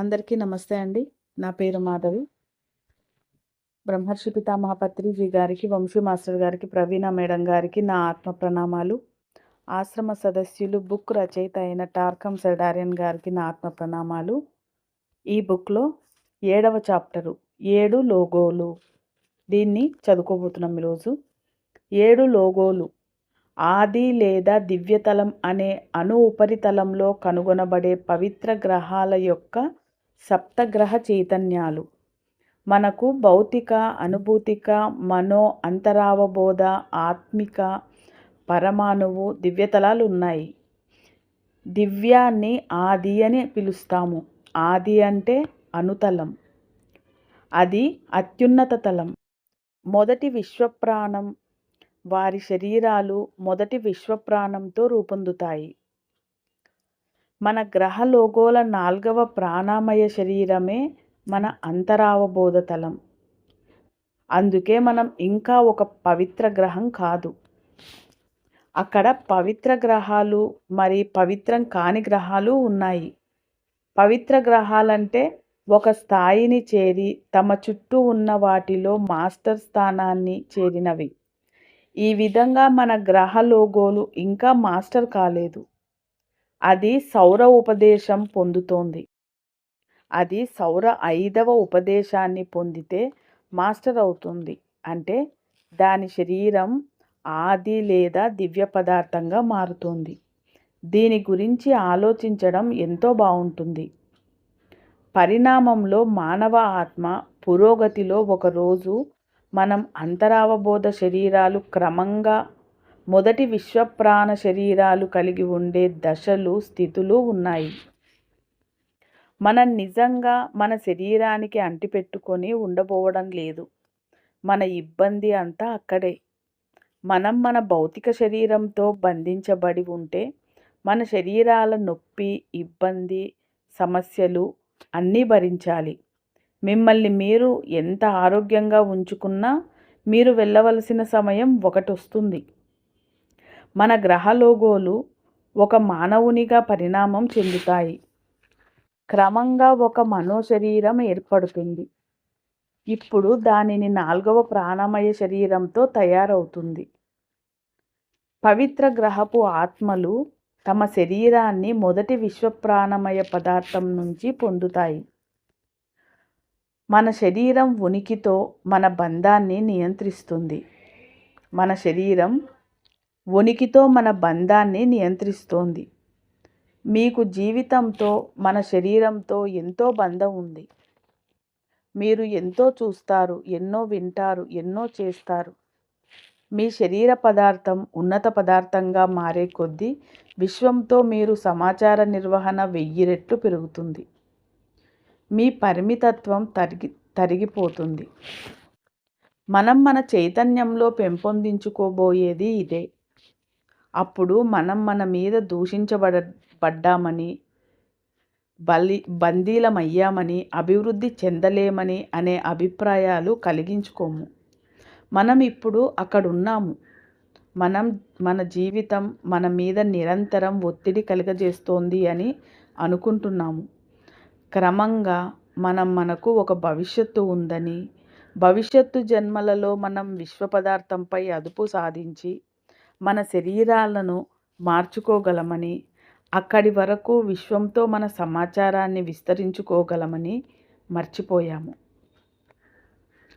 అందరికీ నమస్తే అండి. నా పేరు మాధవి. బ్రహ్మర్షి పితామహపత్రిజీ గారికి వంశీ మాస్టర్ గారికి ప్రవీణ మేడం గారికి నా ఆత్మ ప్రణామాలు. ఆశ్రమ సదస్యులు బుక్ రచయిత అయిన టార్కం సెడారియన్ గారికి నా ఆత్మ ప్రణామాలు. ఈ బుక్లో ఏడవ చాప్టరు ఏడు లోగోలు. దీన్ని చదువుకోబోతున్నాం ఈరోజు. ఏడు లోగోలు. ఆది లేదా దివ్యతలం అనే అణు ఉపరితలంలో కనుగొనబడే పవిత్ర గ్రహాల యొక్క సప్తగ్రహ చైతన్యాలు. మనకు భౌతిక అనుభూతిక మనో అంతరావబోధ ఆత్మిక పరమాణువు దివ్యతలాలు ఉన్నాయి. దివ్యాన్ని ఆది అని పిలుస్తాము. ఆది అంటే అనుతలం. అది అత్యున్నత తలం. మొదటి విశ్వప్రాణం. వారి శరీరాలు మొదటి విశ్వప్రాణంతో రూపొందుతాయి. మన గ్రహ లోగోల నాల్గవ ప్రాణామయ శరీరమే మన అంతరావబోధ తలం అందుకే మనం ఇంకా ఒక పవిత్ర గ్రహం కాదు. అక్కడ పవిత్ర గ్రహాలు మరి పవిత్రం కాని గ్రహాలు ఉన్నాయి. పవిత్ర గ్రహాలంటే ఒక స్థాయిని చేరి తమ చుట్టూ ఉన్న వాటిలో మాస్టర్ స్థానాన్ని చేరినవి. ఈ విధంగా మన గ్రహ లోగోలు ఇంకా మాస్టర్ కాలేదు. అది సౌర ఉపదేశం పొందుతోంది. అది సౌర ఐదవ ఉపదేశాన్ని పొందితే మాస్టర్ అవుతుంది. అంటే దాని శరీరం ఆది లేదా దివ్య పదార్థంగా మారుతుంది. దీని గురించి ఆలోచించడం ఎంతో బాగుంటుంది. పరిణామంలో మానవ ఆత్మ పురోగతిలో ఒకరోజు మనం అంతరావబోధ శరీరాలు క్రమంగా మొదటి విశ్వప్రాణ శరీరాలు కలిగి ఉండే దశలు స్థితులు ఉన్నాయి. మనం నిజంగా మన శరీరానికి అంటిపెట్టుకొని ఉండబోవడం లేదు. మన ఇబ్బంది అంతా అక్కడే. మనం మన భౌతిక శరీరంతో బంధించబడి ఉంటే మన శరీరాల నొప్పి ఇబ్బంది సమస్యలు అన్నీ భరించాలి. మిమ్మల్ని మీరు ఎంత ఆరోగ్యంగా ఉంచుకున్నా మీరు వెళ్ళవలసిన సమయం ఒకటి వస్తుంది. మన గ్రహ లోగోలు ఒక మానవునిగా పరిణామం చెందుతాయి. క్రమంగా ఒక మనోశరీరం ఏర్పడుతుంది. ఇప్పుడు దానిని నాలుగవ ప్రాణమయ శరీరంతో తయారవుతుంది. పవిత్ర గ్రహపు ఆత్మలు తమ శరీరాన్ని మొదటి విశ్వప్రాణమయ పదార్థం నుంచి పొందుతాయి. మన శరీరం ఉనికితో మన బంధాన్ని నియంత్రిస్తుంది. మన శరీరం ఉనికితో మన బంధాన్ని నియంత్రిస్తోంది. మీకు జీవితంతో మన శరీరంతో ఎంతో బంధం ఉంది. మీరు ఎంతో చూస్తారు ఎన్నో వింటారు ఎన్నో చేస్తారు. మీ శరీర పదార్థం ఉన్నత పదార్థంగా మారే కొద్దీ విశ్వంతో మీరు సమాచార నిర్వహణ వెయ్యి రెట్లు పెరుగుతుంది. మీ పరిమితత్వం తరిగి తరిగిపోతుంది. మనం మన చైతన్యంలో పెంపొందించుకోబోయేది ఇదే. అప్పుడు మనం మన మీద దూషించబడ పడ్డామని బలి బందీలమయ్యామని అభివృద్ధి చెందలేమని అనే అభిప్రాయాలు కలిగించుకోము. మనం ఇప్పుడు అక్కడున్నాము. మనం మన జీవితం మన మీద నిరంతరం ఒత్తిడి కలుగజేస్తోంది అని అనుకుంటున్నాము. క్రమంగా మనం మనకు ఒక భవిష్యత్తు ఉందని భవిష్యత్తు జన్మలలో మనం విశ్వ పదార్థంపై అదుపు సాధించి మన శరీరాలను మార్చుకోగలమని అక్కడి వరకు విశ్వంతో మన సమాచారాన్ని విస్తరించుకోగలమని మర్చిపోయాము.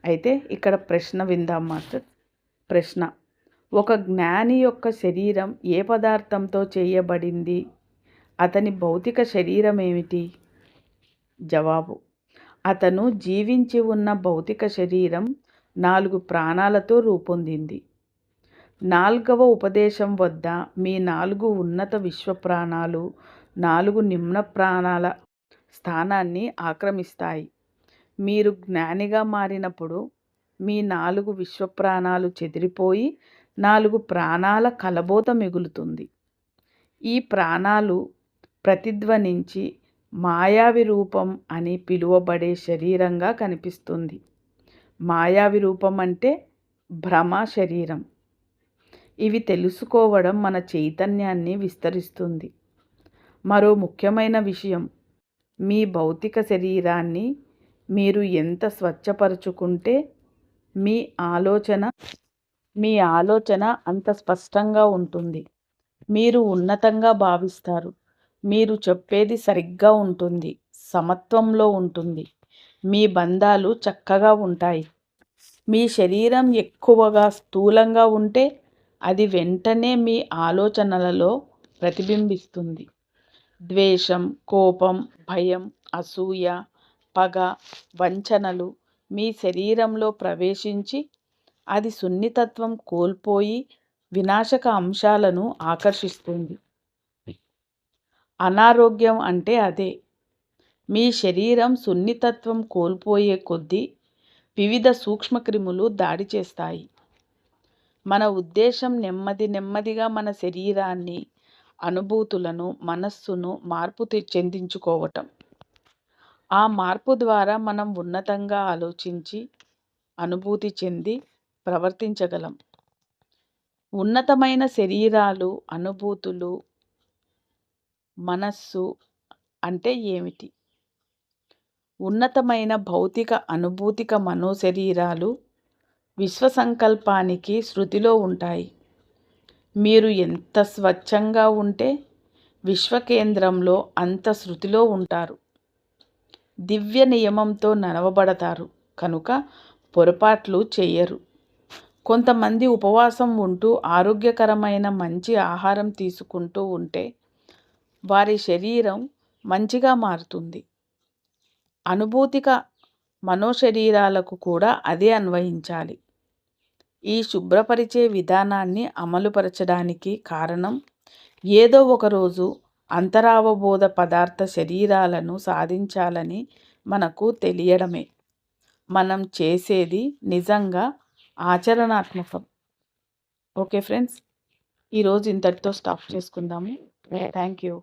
అయితే ఇక్కడ ప్రశ్న విందాం మాస్టర్. ప్రశ్న. ఒక జ్ఞాని యొక్క శరీరం ఏ పదార్థంతో చేయబడింది? అతని భౌతిక శరీరం ఏమిటి? జవాబు. అతను జీవించి ఉన్న భౌతిక శరీరం నాలుగు ప్రాణాలతో రూపొందింది. నాల్గవ ఉపదేశం వద్ద మీ నాలుగు ఉన్నత విశ్వ ప్రాణాలు నాలుగు నిమ్న ప్రాణాల స్థానాన్ని ఆక్రమిస్తాయి. మీరు జ్ఞానిగా మారినప్పుడు మీ నాలుగు విశ్వ ప్రాణాలు చెదిరిపోయి నాలుగు ప్రాణాల కలబోత మిగులుతుంది. ఈ ప్రాణాలు ప్రతిధ్వనించి మాయావి రూపం అని పిలువబడే శరీరంగా కనిపిస్తుంది. మాయావి రూపం అంటే భ్రమ శరీరం. ఇవి తెలుసుకోవడం మన చైతన్యాన్ని విస్తరిస్తుంది. మరో ముఖ్యమైన విషయం మీ భౌతిక శరీరాన్ని మీరు ఎంత స్వచ్ఛపరుచుకుంటే మీ ఆలోచన మీ ఆలోచన అంత స్పష్టంగా ఉంటుంది. మీరు ఉన్నతంగా భావిస్తారు. మీరు చెప్పేది సరిగ్గా ఉంటుంది. సమత్వంలో ఉంటుంది. మీ బంధాలు చక్కగా ఉంటాయి. మీ శరీరం ఎక్కువగా స్థూలంగా ఉంటే అది వెంటనే మీ ఆలోచనలలో ప్రతిబింబిస్తుంది. ద్వేషం కోపం భయం అసూయ పగ వంచనలు మీ శరీరంలో ప్రవేశించి అది సున్నితత్వం కోల్పోయి వినాశక అంశాలను ఆకర్షిస్తుంది. అనారోగ్యం అంటే అదే. మీ శరీరం సున్నితత్వం కోల్పోయే కొద్దీ వివిధ సూక్ష్మక్రిములు దాడి చేస్తాయి. మన ఉద్దేశం నెమ్మది నెమ్మదిగా మన శరీరాన్ని అనుభూతులను మనస్సును మార్పు చెందించుకోవటం. ఆ మార్పు ద్వారా మనం ఉన్నతంగా ఆలోచించి అనుభూతి చెంది ప్రవర్తించగలం. ఉన్నతమైన శరీరాలు అనుభూతులు మనస్సు అంటే ఏమిటి? ఉన్నతమైన భౌతిక అనుభూతిక మనోశరీరాలు విశ్వసంకల్పానికి శృతిలో ఉంటాయి. మీరు ఎంత స్వచ్ఛంగా ఉంటే విశ్వకేంద్రంలో అంత శృతిలో ఉంటారు. దివ్య నియమంతో నడవబడతారు. కనుక పొరపాట్లు చేయరు. కొంతమంది ఉపవాసం ఉంటూ ఆరోగ్యకరమైన మంచి ఆహారం తీసుకుంటూ ఉంటే వారి శరీరం మంచిగా మారుతుంది. అనుభూతిక మనోశరీరాలకు కూడా అదే అన్వయించాలి. ఈ శుభ్రపరిచే విధానాన్ని అమలుపరచడానికి కారణం ఏదో ఒకరోజు అంతరావబోధ పదార్థ శరీరాలను సాధించాలని మనకు తెలియడమే. మనం చేసేది నిజంగా ఆచరణాత్మకం. ఓకే ఫ్రెండ్స్ ఈరోజు ఇంతటితో స్టాప్ చేసుకుందాము. Thank you